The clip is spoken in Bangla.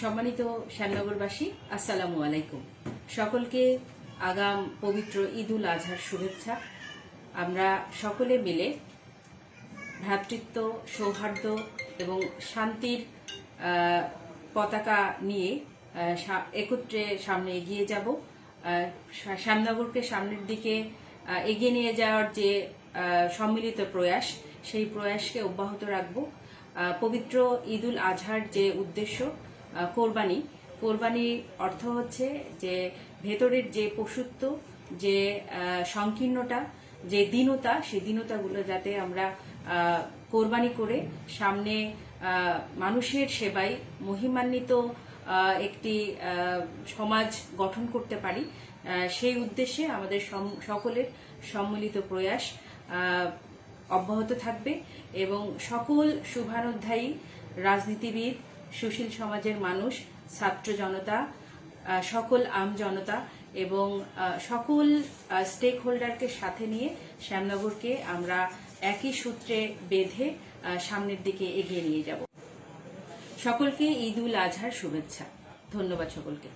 সম্মানিত শ্যামনগরবাসী, আসসালামু আলাইকুম। সকলকে আগাম পবিত্র ঈদ উল আজহার শুভেচ্ছা। আমরা সকলে মিলে ভ্রাতৃত্ব, সৌহার্দ্য এবং শান্তির পতাকা নিয়ে একত্রে সামনে এগিয়ে যাব। শ্যামনগরকে সামনের দিকে এগিয়ে নিয়ে যাওয়ার যে সম্মিলিত প্রয়াস, সেই প্রয়াসকে অব্যাহত রাখব। পবিত্র ঈদুল আজহার যে উদ্দেশ্য কোরবানি। কোরবানি অর্থ হচ্ছে যে ভেতরের যে পশুত্ব, যে সংকীর্ণতা, যে দীনতা, সেই দীনতাগুলো যাতে আমরা কোরবানি করে সামনে মানুষের সেবায় মহিমান্বিত একটি সমাজ গঠন করতে পারি সেই উদ্দেশ্যে আমাদের সকলের সম্মিলিত প্রয়াস অব্যাহত থাকবে এবং সকল শুভানুধ্যায়ী রাজনীতিবিদ সুশীল সমাজের মানুষ, ছাত্র জনতা সকল আম জনতা এবং সকল স্টেক হোল্ডারকে সাথে নিয়ে শ্যামনগরকে আমরা একই সূত্রে বেঁধে সামনের দিকে এগিয়ে নিয়ে যাব। সকলকে ঈদ উল আজহার শুভেচ্ছা। ধন্যবাদ সকলকে।